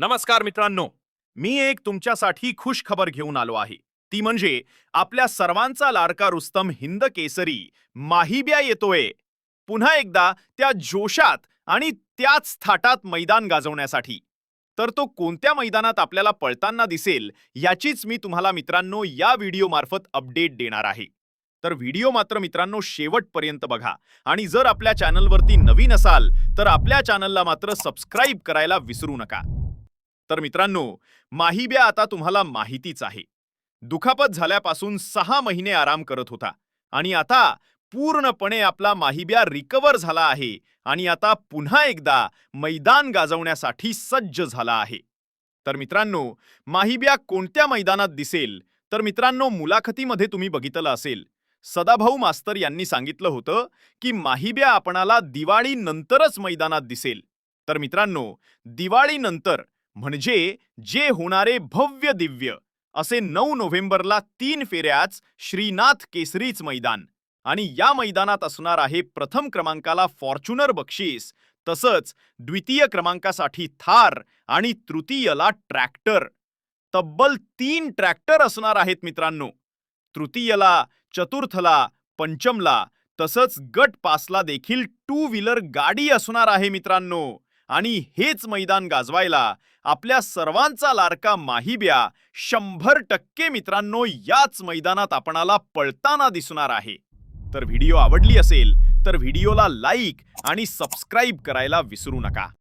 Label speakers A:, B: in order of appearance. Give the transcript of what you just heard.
A: नमस्कार मित्रांनो मी एक तुमच्यासाठी खुश खबर घेऊन आलो आहे. ती म्हणजे आपल्या सर्वांचा लाडका रुस्तम हिंद केसरी माहिब्या येतोय. पुन्हा एकदा त्या जोशात आणि त्याच थाटात मैदान गाजवण्यासाठी. तर तो कोणत्या मैदानात आपल्याला पळताना दिसेल याचीच मी तुम्हाला मित्रांनो या व्हिडिओ मार्फत अपडेट देणार आहे. तर व्हिडिओ मात्र मित्रांनो शेवटपर्यंत बघा आणि जर आपल्या चॅनलवरती नवीन असाल तर आपल्या चॅनलला मात्र सबस्क्राईब करायला विसरू नका. तर मित्रांनो माहिब्या आता तुम्हाला माहितीच आहे. दुखापत झाल्यापासून सहा महिने आराम करत होता आणि आता पूर्णपणे आपला माहिब्या रिकवर झाला आहे आणि आता पुन्हा एकदा मैदान गाजवण्यासाठी सज्ज झाला आहे. तर मित्रांनो माहिब्या कोणत्या मैदानात दिसेल? तर मित्रांनो मुलाखतीमध्ये तुम्ही बघितलं असेल. सदाभाऊ मास्तर यांनी सांगितलं होतं की माहिब्या आपणाला दिवाळीनंतरच मैदानात दिसेल. तर मित्रांनो दिवाळीनंतर म्हणजे जे होणारे भव्य दिव्य असे नऊ नोव्हेंबरला तीन फेऱ्याच श्रीनाथ केसरीच मैदान. आणि या मैदानात असणार आहे प्रथम क्रमांकाला फॉर्च्युनर बक्षीस तसंच द्वितीय क्रमांकासाठी थार आणि तृतीयला ट्रॅक्टर. तब्बल तीन ट्रॅक्टर असणार आहेत मित्रांनो. तृतीयला चतुर्थला पंचमला तसंच गट पासला देखील टू व्हीलर गाडी असणार आहे मित्रांनो. आणि हेच मैदान गाजवायला आपल्या सर्वांचा लाडका माहिब्या शंभर टक्के मित्रांनो याच मैदानात आपणाला पळताना दिसणार आहे. तर व्हिडिओ आवडली असेल तर व्हिडिओला लाईक आणि सबस्क्राईब करायला विसरू नका.